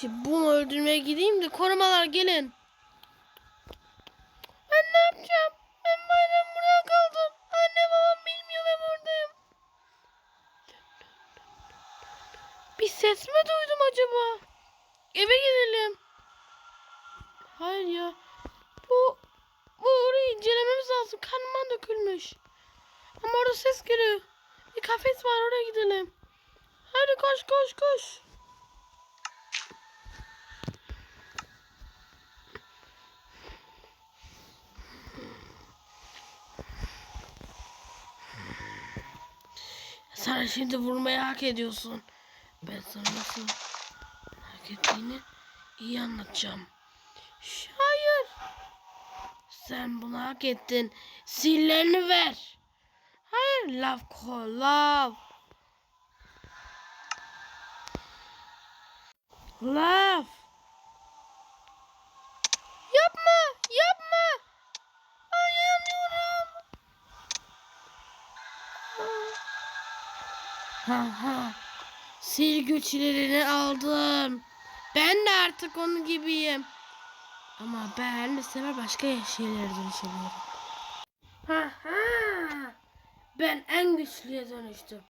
Şimdi bunu öldürmeye gideyim de korumalar gelin. Ben ne yapacağım? Ben madem burada kaldım. Anne babam bilmiyor ben buradayım. Bir ses mi duydum acaba? Eve gidelim. Hayır ya. Bu bu orayı incelememiz lazım. Kanman dökülmüş. Ama orada ses geliyor. Bir kafes var oraya gidelim. Hadi koş koş koş. Sen şimdi vurmayı hak ediyorsun. Ben sana nasıl hak ettiğini iyi anlatacağım. Hayır. Sen bunu hak ettin. Sillerini ver. Hayır lav ko lav. Lav. Ha ha. Sil güçlerini aldım. Ben de artık onun gibiyim. Ama ben bu sefer başka şeylere dönüşebiliyorum. Ha ha. Ben en güçlüye dönüştüm.